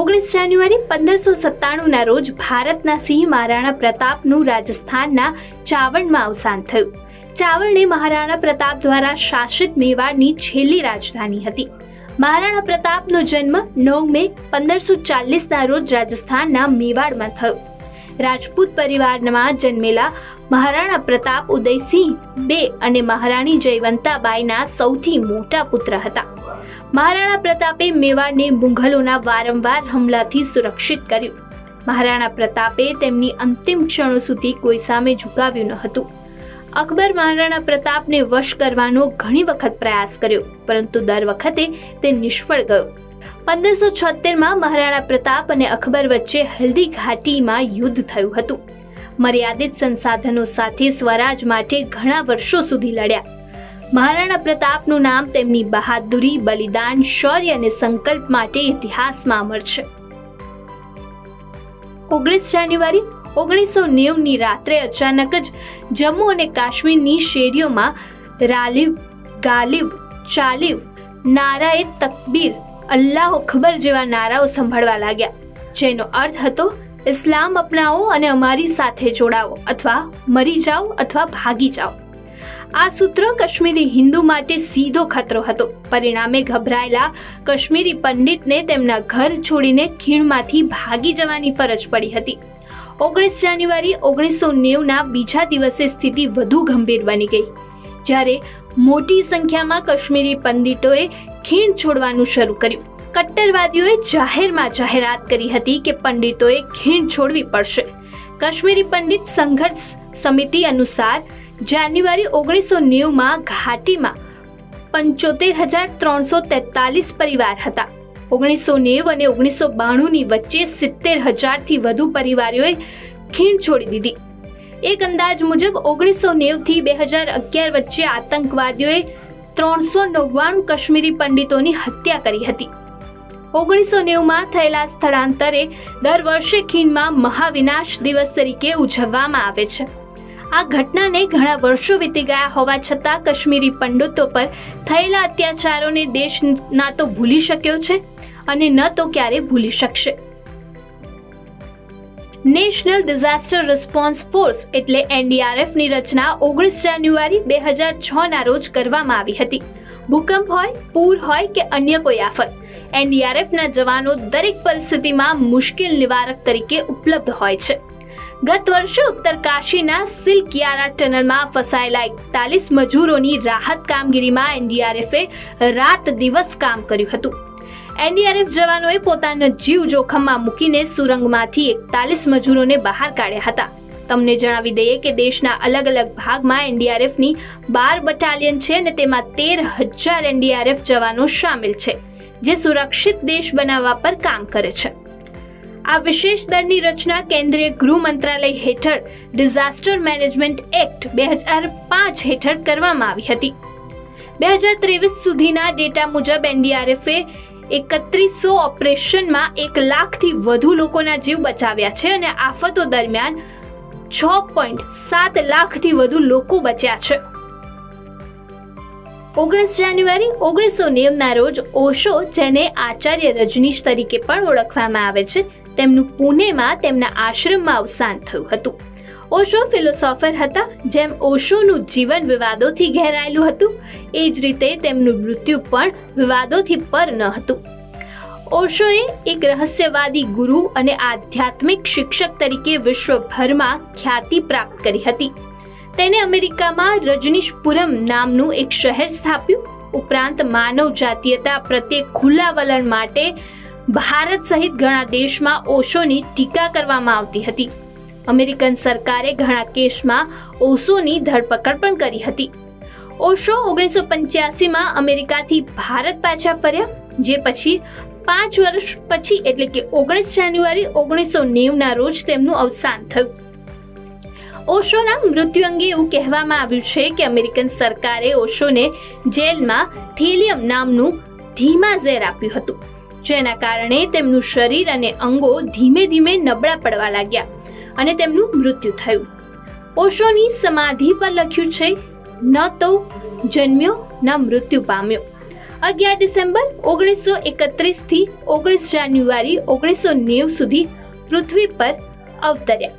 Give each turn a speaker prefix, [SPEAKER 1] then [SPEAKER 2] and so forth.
[SPEAKER 1] ઓગણીસ જાન્યુઆરી પંદરસો સત્તાણુંના રોજ ભારતના સિંહ મહારાણા પ્રતાપનું રાજસ્થાનના ચાવણમાં અવસાન થયું. ચાવણ એ મહારાણા પ્રતાપ દ્વારા શાસિત મેવાડની છેલ્લી રાજધાની હતી. મહારાણા પ્રતાપનો જન્મ નવ મે પંદરસો ચાલીસના રોજ રાજસ્થાનના મેવાડમાં થયો. રાજપૂત પરિવારમાં જન્મેલા મહારાણા પ્રતાપ ઉદયસિંહ બે અને મહારાણી જયવંતાબાઈના સૌથી મોટા પુત્ર હતા. મહારાણા પ્રતાપે મેવાડને મુઘલોના વારંવાર હુમલાથી સુરક્ષિત કર્યું. મહારાણા પ્રતાપે તેમની અંતિમ ક્ષણો સુધી કોઈ સામે ઝુકાવ્યું ન હતું. અકબર મહારાણા પ્રતાપને વશ કરવાનો ઘણી વખત પ્રયાસ કર્યો, પરંતુ દર વખતે તે નિષ્ફળ ગયો. પંદરસો છોતેરમાં મહારાણા પ્રતાપ અને અકબર વચ્ચે હલ્દી ઘાટીમાં યુદ્ધ થયું હતું. મર્યાદિત સંસાધનો સાથે સ્વરાજ માટે ઘણા વર્ષો સુધી લડ્યા. મહારાણા પ્રતાપનું નામ તેમની બહાદુરી, બલિદાન, શૌર્ય અને સંકલ્પ માટે ઇતિહાસમાં અમર છે. ઓગણીસ જાન્યુઆરી, ઓગણીસો નેવની રાત્રે અચાનક જ જમ્મુ અને કાશ્મીરની શેરીઓમાં રાલિવ ગાલિબ ચાલિવ નારાએ તકબીર અલ્લાહ ખબર જેવા નારાઓ સંભળવા લાગ્યા. જેનો અર્થ હતો, ઇસ્લામ અપનાવો અને અમારી સાથે જોડાવો અથવા મરી જાઓ અથવા ભાગી જાઓ. આ સૂત્ર કાશ્મીરી હિન્દુ માટે સીધો ખતરો હતો. પરિણામે ગભરાયેલા કાશ્મીરી પંડિતને તેમના ઘર છોડીને ખીણમાંથી ભાગી જવાની ફરજ પડી હતી. ઓગણીસ જાન્યુઆરી ઓગણીસો નેવના બીજા દિવસે સ્થિતિ વધુ ગંભીર બની ગઈ. જ્યારે મોટી સંખ્યામાં કાશ્મીરી પંડિતોએ ખીણ છોડવાનું શરૂ કર્યું. કટ્ટરવાદીઓએ જાહેરમાં જાહેરાત કરી હતી કે પંડિતોએ ખીણ છોડવી પડશે. કાશ્મીરી પંડિત સંઘર્ષ સમિતિ અનુસાર જાન્યુઆરી ઓગણીસો નેવુંમાં ઘાટીમાં પંચોતેર હજાર ત્રણસો તેતાલીસ પરિવાર હતા. ઓગણીસો નેવું અને ઓગણીસો બાણુંની વચ્ચે સિત્તેર હજારથી વધુ પરિવારોએ ખીણ છોડી દીધી. એક અંદાજ મુજબ ઓગણીસો નેવથી બે હજાર અગિયાર વચ્ચે આતંકવાદીઓએ ત્રણસો નવ્વાણું કાશ્મીરી પંડિતોની હત્યા કરી હતી. ઓગણીસો નેવમાં થયેલા સ્થળાંતરે દર વર્ષે ખીણમાં મહાવિનાશ દિવસ તરીકે ઉજવવામાં આવે છે. આ ઘટનાને ઘણા વર્ષો વીતી ગયા હોવા છતાં કાશ્મીરી પંડિતો પર થયેલા અત્યાચારોને દેશ ના તો ભૂલી શક્યો છે અને ન તો ક્યારે ભૂલી શકશે. નેશનલ ડિઝાસ્ટર રિસ્પોન્સ ફોર્સ એટલે એનડીઆરએફની રચના ઓગણીસ જાન્યુઆરી બે હજાર છના રોજ કરવામાં આવી હતી. ભૂકંપ હોય, પૂર હોય કે અન્ય કોઈ આફત એનડીઆરએફના જવાનો દરેક પરિસ્થિતિમાં મુશ્કેલ નિવારક તરીકે ઉપલબ્ધ હોય છે. ગત વર્ષે ઉત્તર કાશીના સિલ્કિયારા ટનલમાં ફસાયેલા એકતાલીસ મજૂરોની રાહત કામગીરીમાં એનડીઆરએફે રાત દિવસ કામ કર્યું હતું. એનડીઆરએફ જવાનોએ પોતાનો જીવ જોખમમાં મૂકીને સુરંગમાંથી એકતાલીસ મજૂરોને બહાર કાઢ્યા હતા. તમને જણાવી દઈએ કે દેશના અલગ અલગ ભાગમાં એનડીઆરએફની બાર બટાલિયન છે અને તેમાં તેર હજાર એનડીઆરએફ જવાનો સામેલ છે, જે સુરક્ષિત દેશ બનાવવા પર કામ કરે છે. આ વિશેષ દળની રચના કેન્દ્રીય ગૃહ મંત્રાલય હેઠળ ડિઝાસ્ટર મેનેજમેન્ટ એક્ટ બે હજાર પાંચ હેઠળ કરવામાં આવી હતી. બે હજાર ત્રેવીસ સુધીના ડેટા મુજબ એનડીઆરએફે એકત્રીસો ઓપરેશનમાં એક લાખથી વધુ લોકોના જીવ બચાવ્યા છે અને આફતો દરમિયાન છ પોઈન્ટ સાત લાખથી વધુ લોકો બચ્યા છે. ઓગણીસ જાન્યુઆરી ઓગણીસો નેવના રોજ ઓશો, જેને આચાર્ય રજનીશ તરીકે પણ ઓળખવામાં આવે છે, તેમનું પુણેમાં તેમના આશ્રમમાં અવસાન થયું હતું. ઓશો ફિલોસોફર હતા, જેમ ઓશોનું જીવન વિવાદોથી ઘેરાયેલું હતું, એ જ રીતે તેમનું મૃત્યુ પણ વિવાદોથી પર ન હતું. ઓશોએ એક રહસ્યવાદી ગુરુ અને આધ્યાત્મિક શિક્ષક તરીકે વિશ્વભરમાં ખ્યાતિ પ્રાપ્ત કરી હતી. તેને અમેરિકામાં રજનીશપુરમ નામનું એક શહેર સ્થાપ્યું. ઉપરાંત માનવ જાતીયતા પ્રત્યે ખુલ્લા વલણ માટે ભારત સહિત ઘણા દેશમાં ઓશોની ટીકા કરવામાં આવતી હતી. અમેરિકન સરકારે ઘણા કેસમાં ઓશોની ધરપકડ પણ કરી હતી. ઓશો ઓગણીસો પંચ્યાસીમાં અમેરિકાથી ભારત પાછા ફર્યા, જે પછી પાંચ વર્ષ પછી, એટલે કે ઓગણીસ જાન્યુઆરી ઓગણીસો નેવના રોજ તેમનું અવસાન થયું. ઓશોના મૃત્યુ અંગે એવું કહેવામાં આવ્યું છે કે અમેરિકન સરકારે ઓશોને જેલમાં થેલિયમ નામનું ધીમા ઝેર આપ્યું હતું, જેના કારણે તેમનું શરીર અને અંગો ધીમે ધીમે નબળા પડવા લાગ્યા. અને તેમનું મૃત્યુ થયું. ઓશોની સમાધિ પર લખ્યું છે, ન તો જન્મ્યો, ન મૃત્યુ પામ્યો. અગિયાર ડિસેમ્બર ઓગણીસો એકત્રીસથી ઓગણીસ જાન્યુઆરી ઓગણીસો નેવું સુધી પૃથ્વી પર અવતર્યા.